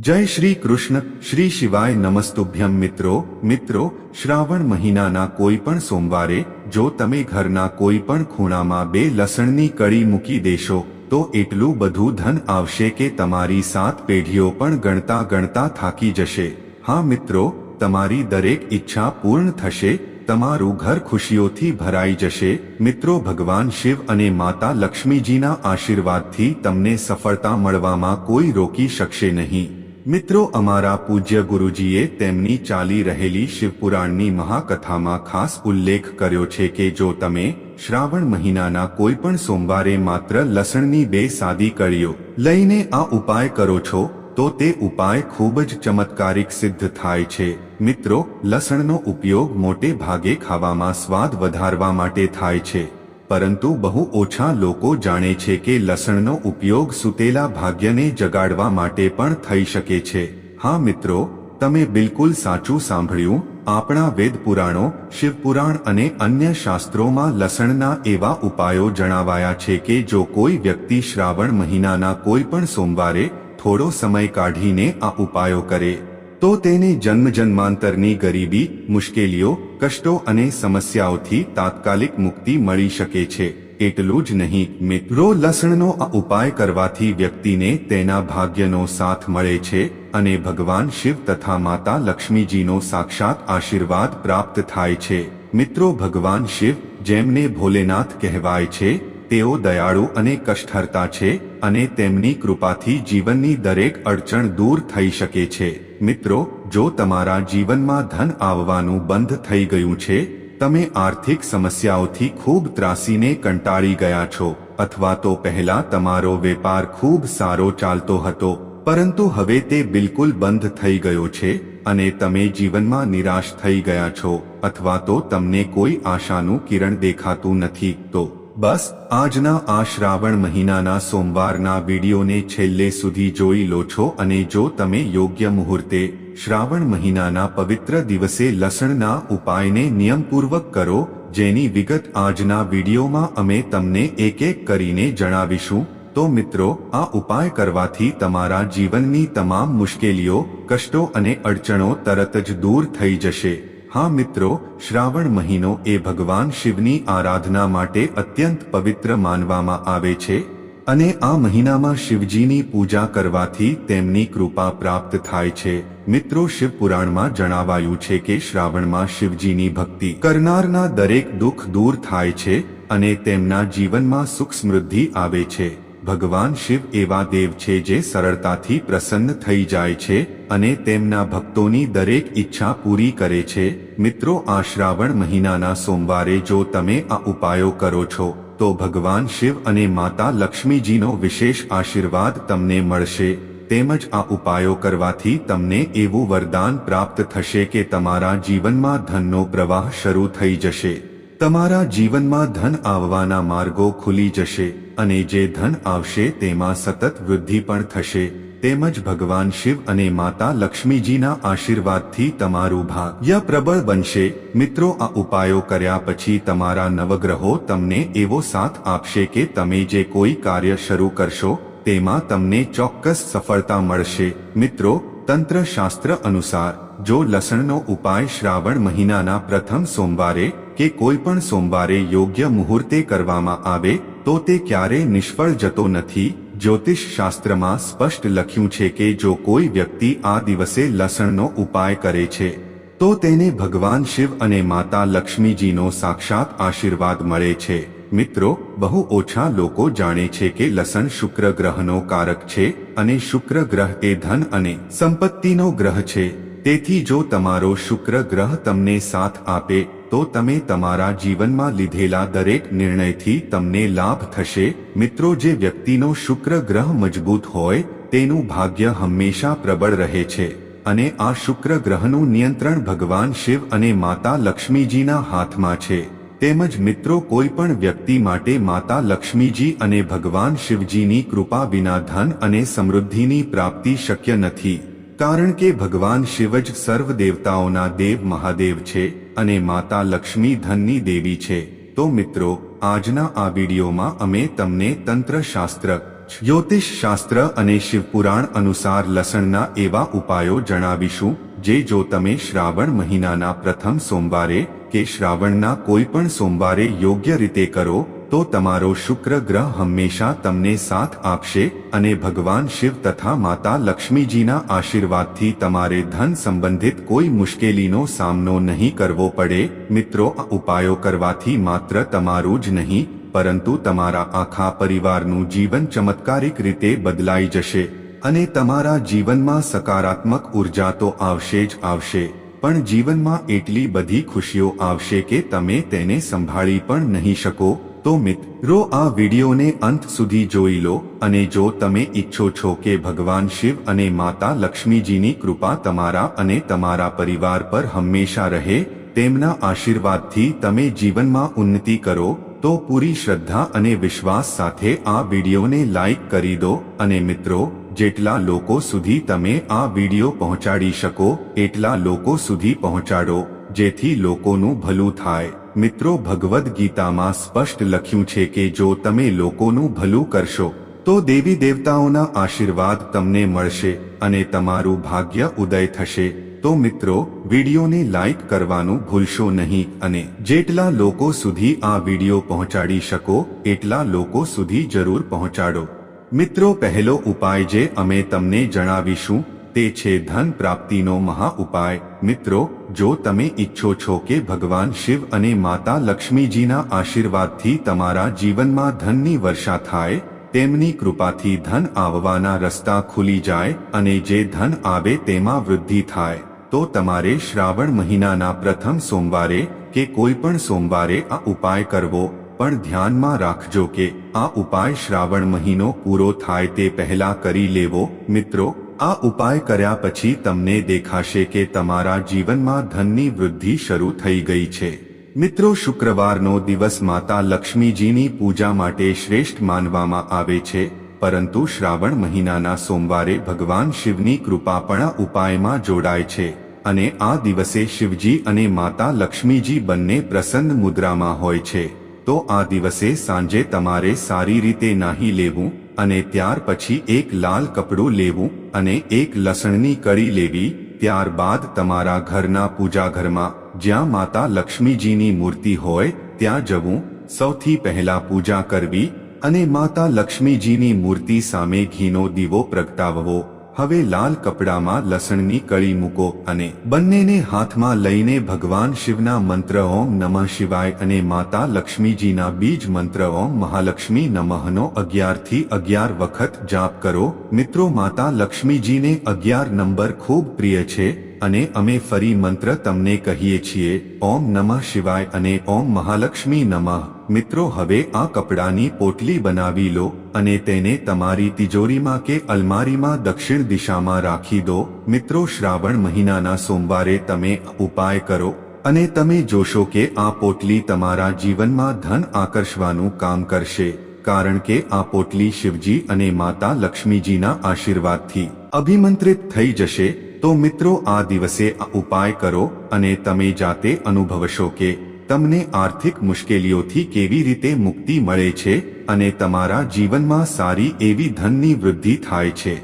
જય શ્રી કૃષ્ણ, શ્રી શિવાય નમસ્તુભ્યમ મિત્રો. મિત્રો, શ્રાવણ મહિનાના કોઈ પણ સોમવારે, જો તમે ઘરના કોઈ પણ ખૂણામાં બે લસણની કળી મૂકી દેશો, તો એટલું બધું ધન આવશે કે તમારી સાત પેઢીઓ પણ ગણતા ગણતા થાકી જશે. હા મિત્રો, તમારી દરેક ઈચ્છા પૂર્ણ થશે, તમારું ઘર ખુશીઓથી ભરાઈ જશે. મિત્રો, ભગવાન શિવ અને માતા લક્ષ્મીજીના આશીર્વાદથી તમને સફળતા મળવામાં કોઈ રોકી શકશે નહીં. મિત્રો, અમારા પૂજ્ય ગુરુજીએ તેમની ચાલી રહેલી શિવપુરાણની મહાકથામાં ખાસ ઉલ્લેખ કર્યો છે કે જો તમે શ્રાવણ મહિનાના કોઈ પણ સોમવારે માત્ર લસણની બે સાદી કળીઓ લઈને આ ઉપાય કરો છો, તો તે ઉપાય ખૂબ જ ચમત્કારિક સિદ્ધ થાય છે. મિત્રો, લસણનો ઉપયોગ મોટે ભાગે ખાવામાં સ્વાદ વધારવા માટે થાય છે. પરંતુ બહુ ઓછા લોકો જાણે છે કે લસણનો ઉપયોગ સુતેલા ભાગ્યને જગાડવા માટે પણ થઈ શકે છે. હા મિત્રો, તમે બિલકુલ સાચું સાંભળ્યું. આપણા વેદ પુરાણો શિવપુરાણ અને અન્ય શાસ્ત્રોમાં લસણના એવા ઉપાયો જણાવાયા છે કે જો કોઈ વ્યક્તિ શ્રાવણ મહિનાના કોઈ પણ સોમવારે થોડો સમય કાઢીને આ ઉપાયો કરે તો તેને જન્મ જન્માંતરની ગરીબી, મુશ્કેલીઓ, કષ્ટો અને સમસ્યાઓથી તાત્કાલિક મુક્તિ મળી શકે છે. એટલું જ નહીં, મિત્રો, લસણનો આ ઉપાય કરવાથી વ્યક્તિને તેના ભાગ્યનો સાથ મળે છે અને ભગવાન શિવ તથા માતા લક્ષ્મીજીનો સાક્ષાત આશીર્વાદ પ્રાપ્ત થાય છે. મિત્રો, ભગવાન શિવ જેમને ભોલેનાથ કહેવાય છે તેઓ દયાળુ અને કષ્ટહર્તા છે અને તેમની કૃપાથી જીવનની દરેક અડચણ દૂર થઈ શકે છે. મિત્રો, જો તમારા જીવનમાં ધન આવવાનું બંધ થઈ ગયું છે, તમે આર્થિક સમસ્યાઓથી ખૂબ ત્રાસીને કંટાળી ગયા છો, અથવા તો પહેલા તમારો વેપાર ખૂબ સારો ચાલતો હતો, પરંતુ હવે તે બિલકુલ બંધ થઈ ગયો છે અને તમે જીવનમાં નિરાશ થઈ ગયા છો, અથવા તો તમને કોઈ આશાનું કિરણ દેખાતું નથી, તો બસ, આજના આ શ્રાવણ મહિનાના સોમવારના વિડીયોને છેલ્લે સુધી જોઈ લો છો અને જો તમે યોગ્ય મુહૂર્તે શ્રાવણ મહિનાના પવિત્ર દિવસે લસણના ઉપાયને નિયમપૂર્વક કરો, જેની વિગત આજના વિડીયોમાં અમે તમને એક એક કરીને જણાવીશું, તો મિત્રો, આ ઉપાય કરવાથી તમારા જીવનની તમામ મુશ્કેલીઓ, કષ્ટો અને અડચણો તરત જ દૂર થઈ જશે. હા મિત્રો, શ્રાવણ મહિનો એ ભગવાન શિવની આરાધના માટે અત્યંત પવિત્ર માનવામાં આવે છે અને આ મહિનામાં શિવજીની પૂજા કરવાથી તેમની કૃપા પ્રાપ્ત થાય છે. મિત્રો શિવપુરાણમાં જણાવાયું છે કે શ્રાવણમાં શિવજીની ભક્તિ કરનારના દરેક દુઃખ દૂર થાય છે અને તેમના જીવનમાં સુખ સમૃદ્ધિ આવે છે. ભગવાન શિવ એવા દેવ છે જે સરળતાથી પ્રસન્ન થઈ જાય છે અને તેમના ભક્તોની દરેક ઈચ્છા પૂરી કરે છે. મિત્રો, આ શ્રાવણ મહિનાના સોમવારે જો તમે આ ઉપાયો કરો છો, તો ભગવાન શિવ અને માતા લક્ષ્મીજીનો વિશેષ આશીર્વાદ તમને મળશે. તેમજ આ ઉપાયો કરવાથી તમને એવું વરદાન પ્રાપ્ત થશે કે તમારા જીવનમાં ધનનો પ્રવાહ શરૂ થઈ જશે. તમારા જીવનમાં ધન આવવાના માર્ગો ખુલી જશે. અને જે ધન આવશે તેમાં સતત વૃદ્ધિ પણ થશે. તેમજ ભગવાન શિવ અને માતા લક્ષ્મીજીના આશીર્વાદથી તમારું ભાગ્ય પ્રબળ બનશે. મિત્રો, આ ઉપાયો કર્યા પછી તમારા નવગ્રહો તમને એવો સાથ આપશે કે તમે જે કોઈ કાર્ય શરૂ કરશો, તેમાં તમને ચોક્કસ સફળતા મળશે. મિત્રો તંત્ર શાસ્ત્ર અનુસાર, જો લસણનો ઉપાય શ્રાવણ મહિનાના પ્રથમ સોમવારે કે કોઈ પણ સોમવારે યોગ્ય મુહૂર્તે કરવામાં આવે તો તે ક્યારેય નિષ્ફળ જતો નથી. જ્યોતિષ શાસ્ત્રમાં સ્પષ્ટ લખ્યું છે કે જો કોઈ વ્યક્તિ આ દિવસે લસણનો ઉપાય કરે છે, તો તેને ભગવાન શિવ અને માતા લક્ષ્મીજીનો સાક્ષાત આશીર્વાદ મળે છે. મિત્રો, બહુ ઓછા લોકો જાણે છે કે લસણ શુક્ર ગ્રહનો કારક છે અને શુક્ર ગ્રહ તે ધન અને સંપત્તિનો ગ્રહ છે. તેથી જો તમારો શુક્ર ગ્રહ તમને સાથ આપે તો તમે તમારા જીવનમાં લીધેલા દરેક નિર્ણયથી તમને લાભ થશે. મિત્રો, જે વ્યક્તિનો શુક્ર ગ્રહ મજબૂત હોય, તેનું ભાગ્ય હંમેશા પ્રબળ રહે છે. અને આ શુક્ર ગ્રહનું નિયંત્રણ ભગવાન શિવ અને માતા લક્ષ્મીજીના હાથમાં છે. તેમજ મિત્રો, કોઈ પણ વ્યક્તિ માટે માતા લક્ષ્મીજી અને ભગવાન શિવજીની કૃપા વિના ધન અને સમૃદ્ધિની પ્રાપ્તિ શક્ય નથી. કારણ કે ભગવાન શિવ જ સર્વ દેવતાઓના દેવ મહાદેવ છે અને માતા લક્ષ્મી ધનની દેવી છે. તો મિત્રો, આજના આ વિડીયોમાં અમે તમને તંત્ર શાસ્ત્ર જ્યોતિષ શાસ્ત્ર અને શિવપુરાણ અનુસાર લસણના એવા ઉપાયો જણાવીશું, જે જો તમે શ્રાવણ મહિનાના પ્રથમ સોમવારે કે શ્રાવણના કોઈ પણ સોમવારે યોગ્ય રીતે કરો તો તમારો શુક્ર ગ્રહ હંમેશા તમને સાથ આપશે અને ભગવાન શિવ તથા માતા લક્ષ્મીજીના આશીર્વાદથી તમારે ધન સંબંધિત કોઈ મુશ્કેલીનો સામનો નહીં કરવો પડે. મિત્રો ઉપાયો કરવાથી માત્ર તમારું જ નહીં, પરંતુ તમારા આખા પરિવારનું જીવન ચમત્કારિક રીતે બદલાઈ જશે અને તમારા જીવનમાં સકારાત્મક ઊર્જા તો આવશે જ આવશે, પણ જીવનમાં એટલી બધી ખુશીઓ આવશે કે તમે તેને સંભાળી પણ નહીં શકો. તો મિત્રો આ વિડીયોને અંત સુધી જોઈ લો અને જો તમે ઈચ્છો છો કે ભગવાન શિવ અને માતા લક્ષ્મીજીની કૃપા તમારા અને તમારા પરિવાર પર હંમેશા રહે, તેમના આશીર્વાદથી તમે જીવનમાં ઉન્નતિ કરો, તો પૂરી શ્રદ્ધા અને વિશ્વાસ સાથે આ વિડીયોને લાઈક કરી દો અને મિત્રો, જેટલા લોકો સુધી તમે આ વીડિયો પહોંચાડી શકો, એટલા લોકો સુધી પહોંચાડો, જેથી લોકોનું ભલું થાય. મિત્રો ભગવદ્ ગીતામાં સ્પષ્ટ લખ્યું છે કે જો તમે લોકોનું ભલું કરશો, તો દેવી દેવતાઓના આશીર્વાદ તમને મળશે અને તમારું ભાગ્ય ઉદય થશે. તો મિત્રો, વિડીયોને લાઈક કરવાનું ભૂલશો નહીં અને જેટલા લોકો સુધી આ વીડિયો પહોંચાડી શકો, એટલા લોકો સુધી જરૂર પહોંચાડો. મિત્રો, પહેલો ઉપાય જે અમે તમને જણાવીશું તે છે ધન પ્રાપ્તિનો મહા ઉપાય. મિત્રો, જો તમે ઈચ્છો છો કે ભગવાન શિવ અને માતા લક્ષ્મીજીના આશીર્વાદથી તમારા જીવનમાં ધનની વર્ષા થાય, તેમની કૃપાથી ધન આવવાના રસ્તા ખુલી જાય અને જે ધન આવે તેમાં વૃદ્ધિ થાય. તો તમારે શ્રાવણ મહિનાના પ્રથમ સોમવારે કે કોઈ પણ સોમવારે આ ઉપાય કરવો. પણ ધ્યાનમાં રાખજો કે આ ઉપાય શ્રાવણ મહિનો પૂરો થાય તે પહેલા કરી લેવો. મિત્રો આ ઉપાય કર્યા પછી તમને દેખાશે કે તમારા જીવનમાં ધનની વૃદ્ધિ શરૂ થઈ ગઈ છે. મિત્રો, શુક્રવારનો દિવસ માતા લક્ષ્મીજીની પૂજા માટે શ્રેષ્ઠ માનવામાં આવે છે, પરંતુ શ્રાવણ મહિનાના સોમવારે ભગવાન શિવની કૃપા પણ ઉપાયમાં જોડાય છે, અને આ દિવસે શિવજી અને માતા લક્ષ્મીજી બંને પ્રસન્ન મુદ્રામાં હોય છે. તો આ દિવસે સાંજે તમારે સારી રીતે નાહી લેવું અને ત્યાર પછી એક લાલ કપડું લેવું અને એક લસણની કળી લેવી, ત્યારબાદ તમારા ઘરના પૂજા ઘરમાં જ્યાં માતા લક્ષ્મીજીની મૂર્તિ હોય, ત્યાં જવું, સૌથી પહેલા પૂજા કરવી અને માતા લક્ષ્મીજીની મૂર્તિ સામે ઘીનો દીવો પ્રગટાવવો. હવે લાલ કપડામાં લસણની કળી મૂકો અને બંનેને હાથમાં લઈને ભગવાન શિવના મંત્ર ઓમ નમઃ શિવાય અને માતા લક્ષ્મીજીના બીજ મંત્ર ઓમ મહાલક્ષ્મી નમઃનો અગિયારથી અગિયાર વખત જાપ કરો. મિત્રો, માતા લક્ષ્મીજીને અગિયાર નંબર ખૂબ પ્રિય છે અને અમે ફરી મંત્ર તમને કહીએ છીએ, ઓમ નમઃ શિવાય અને ઓમ મહાલક્ષ્મી નમઃ. મિત્રો, હવે આ કપડાની પોટલી બનાવી લો. અને તેને તમારી તિજોરીમાં કે અલમારીમાં દક્ષિણ દિશામાં રાખી દો. મિત્રો, શ્રાવણ મહિનાના સોમવારે તમે ઉપાય કરો અને તમે જોશો કે આ પોટલી તમારા જીવનમાં ધન આકર્ષવાનું કામ કરશે, કારણ કે આ પોટલી શિવજી અને માતા લક્ષ્મીજીના આશીર્વાદથી અભિમંત્રિત થઈ જશે. તો મિત્રો, આ દિવસે આ ઉપાય કરો અને તમે જાતે અનુભવશો કે તમને આર્થિક મુશ્કેલીઓથી કેવી રીતે મુક્તિ મળે છે અને તમારા જીવનમાં સારી એવી ધનની વૃદ્ધિ થાય છે.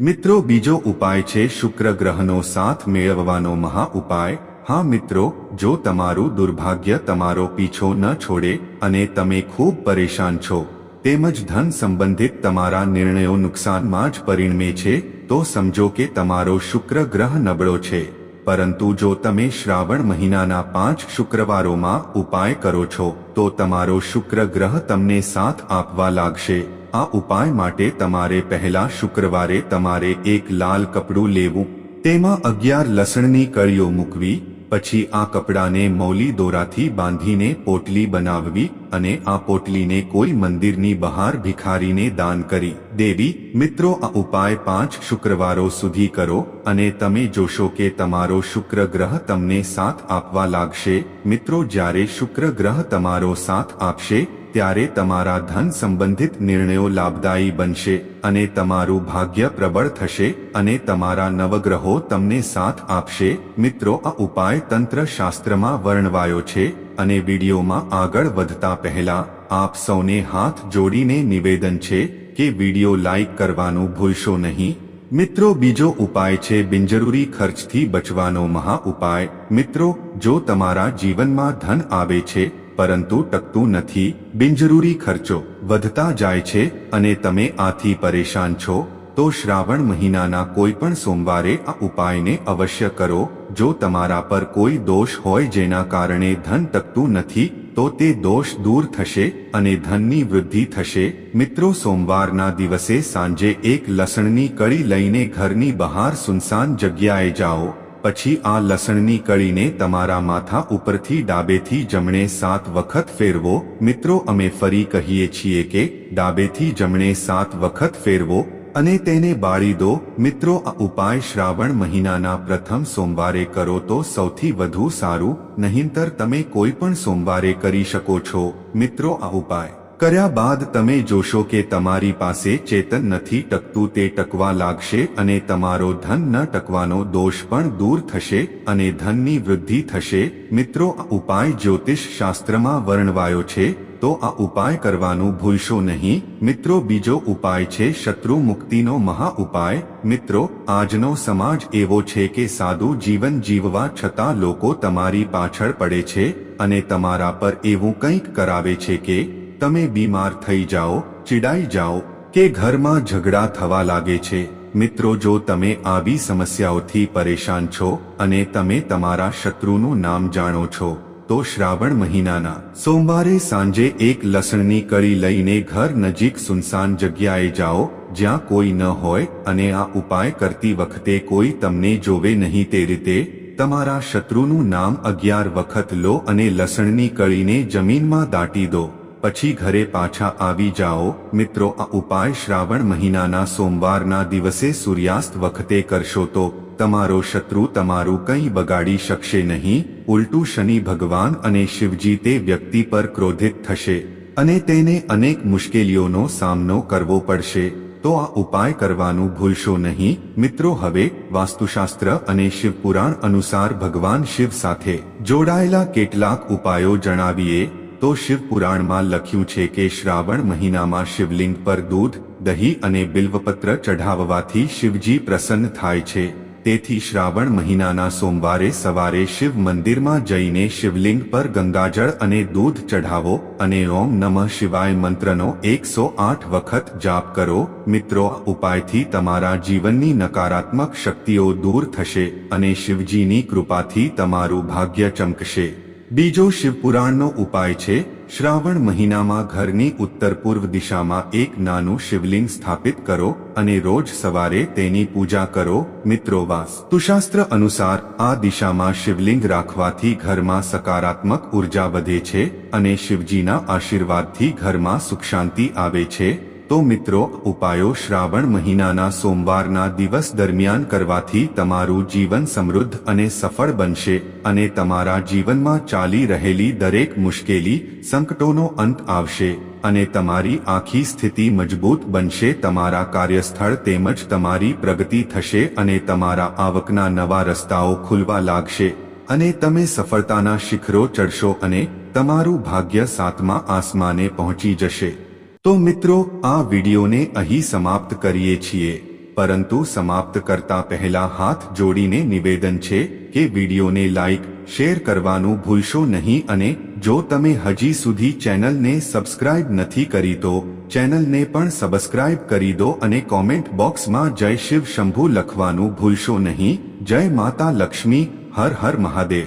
મિત્રો, બીજો ઉપાય છે શુક્ર ગ્રહનો સાથ મેળવવાનો મહા ઉપાય. હા, મિત્રો, જો તમારું દુર્ભાગ્ય તમારો પીછો ન છોડે અને તમે ખૂબ પરેશાન છો, તેમજ ધન સંબંધિત તમારા નિર્ણયો નુકસાનમાં જ પરિણમે છે, તો સમજો કે તમારો શુક્ર ગ્રહ નબળો છે. પરંતુ જો તમે શ્રાવણ મહિનાના પાંચ શુક્રવારોમાં ઉપાય કરો છો, તો તમારો શુક્ર ગ્રહ તમને સાથ આપવા લાગશે. આ ઉપાય માટે તમારે પહેલા શુક્રવારે તમારે એક લાલ કપડું લેવું, તેમાં અગિયાર લસણની કળીઓ મૂકવી પછી આ કપડાને મૌલી દોરાથી બાંધીને પોટલી બનાવવી અને આ પોટલીને કોઈ મંદિરની બહાર ભિખારીને દાન કરી. દેવી, મિત્રો, આ ઉપાય પાંચ શુક્રવારો સુધી કરો અને તમે જોશો કે તમારો શુક્ર ગ્રહ તમને સાથ આપવા લાગશે. મિત્રો, જ્યારે શુક્ર ગ્રહ તમારો સાથ આપશે ત્યારે તમારા ધન સંબંધિત નિર્ણયો લાભદાયી બનશે અને તમારું ભાગ્ય પ્રબળ થશે અને તમારા નવગ્રહો તમને સાથ આપશે. મિત્રો, આ ઉપાય તંત્ર શાસ્ત્રમાં વર્ણવાયો છે અને વિડીયોમાં આગળ વધતા પહેલા આપ સૌને હાથ જોડીને નિવેદન છે કે વિડિયો લાઈક કરવાનું ભૂલશો નહીં. મિત્રો, બીજો ઉપાય છે બિનજરૂરી ખર્ચથી બચવાનો મહા ઉપાય. મિત્રો, જો તમારા જીવનમાં ધન આવે છે પરંતુ ટકતું નથી. બિનજરૂરી ખર્ચો વધતા જાય છે અને તમે આથી પરેશાન છો, તો શ્રાવણ મહિનાના કોઈ પણ સોમવારે આ ઉપાયને અવશ્ય કરો. જો તમારા પર કોઈ દોષ હોય જેના કારણે ધન તકતું નથી, તો તે દોષ દૂર થશે અને ધનની વૃદ્ધિ થશે. મિત્રો, સોમવારના દિવસે સાંજે એક લસણની કળી લઈને ઘરની બહાર સુનસાન જગ્યાએ જાઓ. પછી આ લસણની કળીને તમારા માથા ઉપરથી ડાબેથી જમણે સાત વખત ફેરવો. મિત્રો, અમે ફરી કહીએ છીએ કે ડાબેથી જમણે સાત વખત ફેરવો અને તેને બાળી દો. મિત્રો, આ ઉપાય શ્રાવણ મહિનાના પ્રથમ સોમવારે કરો તો સૌથી વધુ સારું, નહીંતર તમે કોઈ પણ સોમવારે કરી શકો છો. મિત્રો, આ ઉપાય કર્યા બાદ તમે જોશો કે તમારી પાસે ચેતન નથી ટકતું, તે ટકવા લાગશે અને તમારો ધન ન ટકવાનો દોષ પણ દૂર થશે અને ધનની વૃદ્ધિ થશે. મિત્રો, આ ઉપાય જ્યોતિષ શાસ્ત્રમાં વર્ણવાયો છે, તો આ ઉપાય કરવાનું ભૂલશો નહીં. મિત્રો, બીજો ઉપાય છે શત્રુ મુક્તિનો મહા ઉપાય. મિત્રો, આજનો સમાજ એવો છે કે સાદું જીવન જીવવા છતાં લોકો તમારી પાછળ પડે છે અને તમારા પર એવું કંઈક કરાવે છે કે તમે બીમાર થઈ જાઓ, ચીડાઈ જાઓ કે ઘરમાં ઝઘડા થવા લાગે છે, મિત્રો જો તમે આવી સમસ્યાઓથી પરેશાન છો અને તમે તમારા શત્રુનું નામ જાણો છો, તો શ્રાવણ મહિનાના સોમવારે સાંજે એક લસણની કળી લઈને ઘર નજીક સુનસાન જગ્યાએ જાઓ, જ્યાં કોઈ ન હોય અને આ ઉપાય કરતી વખતે કોઈ તમને જોવે નહીં તે રીતે, તમારા શત્રુનું નામ અગિયાર વખત લો અને લસણની કળીને જમીનમાં દાટી દો. પછી ઘરે પાછા આવી જાઓ. મિત્રો, આ ઉપાય શ્રાવણ મહિનાના સોમવારના દિવસે સૂર્યાસ્ત વખતે કરશો તો તમારો શત્રુ તમારું કંઈ બગાડી શકશે નહીં. ઉલટું શનિ ભગવાન અને શિવજી તે વ્યક્તિ પર ક્રોધિત થશે અને તેને અનેક મુશ્કેલીઓનો સામનો કરવો પડશે. તો આ ઉપાય કરવાનું ભૂલશો નહીં. મિત્રો, હવે વાસ્તુશાસ્ત્ર અને શિવપુરાણ અનુસાર ભગવાન શિવ સાથે જોડાયેલા કેટલાક ઉપાયો જણાવીએ. તો શિવપુરાણમાં લખ્યું છે કે શ્રાવણ મહિનામાં શિવલિંગ પર દૂધ, દહીં અને બિલ્વપત્ર ચઢાવવાથી શિવજી પ્રસન્ન થાય છે. તેથી શ્રાવણ મહિનાના સોમવારે સવારે શિવ મંદિરમાં જઈને શિવલિંગ પર ગંગાજળ અને દૂધ ચઢાવો અને ઓમ નમઃ શિવાય મંત્રનો એકસો આઠ વખત જાપ કરો. મિત્રો, આ ઉપાયથી તમારા જીવનની નકારાત્મક શક્તિઓ દૂર થશે અને શિવજીની કૃપાથી તમારું ભાગ્ય ચમકશે. બીજો શિવપુરાણનો ઉપાય છે, શ્રાવણ મહિનામાં ઘરની ઉત્તર પૂર્વ દિશામાં એક નાનું શિવલિંગ સ્થાપિત કરો અને રોજ સવારે તેની પૂજા કરો, મિત્રો વાસ્તુશાસ્ત્ર અનુસાર, આ દિશામાં શિવલિંગ રાખવાથી ઘરમાં સકારાત્મક ઊર્જા વધે છે અને શિવજીના આશીર્વાદથી ઘરમાં સુખ શાંતિ આવે છે. તો મિત્રો, ઉપાયો શ્રાવણ મહિનાના સોમવારના દિવસ દરમિયાન કરવાથી તમારું જીવન સમૃદ્ધ અને સફળ બનશે અને તમારા જીવનમાં ચાલી રહેલી દરેક મુશ્કેલી, સંકટોનો અંત આવશે અને તમારી આખી સ્થિતિ મજબૂત બનશે. તમારા કાર્યસ્થળ તેમજ તમારી પ્રગતિ થશે અને તમારા આવકના નવા રસ્તાઓ ખુલવા લાગશે અને તમે સફળતાના શિખરો ચડશો અને તમારું ભાગ્ય સાતમા આસમાને પહોંચી જશે. તો મિત્રો, આ વિડીયોને અહીં સમાપ્ત કરીએ છીએ. પરંતુ સમાપ્ત કરતા પહેલા હાથ જોડીને નિવેદન છે કે વિડીયોને લાઇક શેર કરવાનું ભૂલશો નહીં અને જો તમે હજી સુધી ચેનલને સબસ્ક્રાઇબ નથી કરી તો ચેનલને પણ સબસ્ક્રાઇબ કરી દો અને કોમેન્ટ બોક્સમાં જય શિવ શંભુ લખવાનું ભૂલશો નહીં. જય માતા લક્ષ્મી, હર હર મહાદેવ.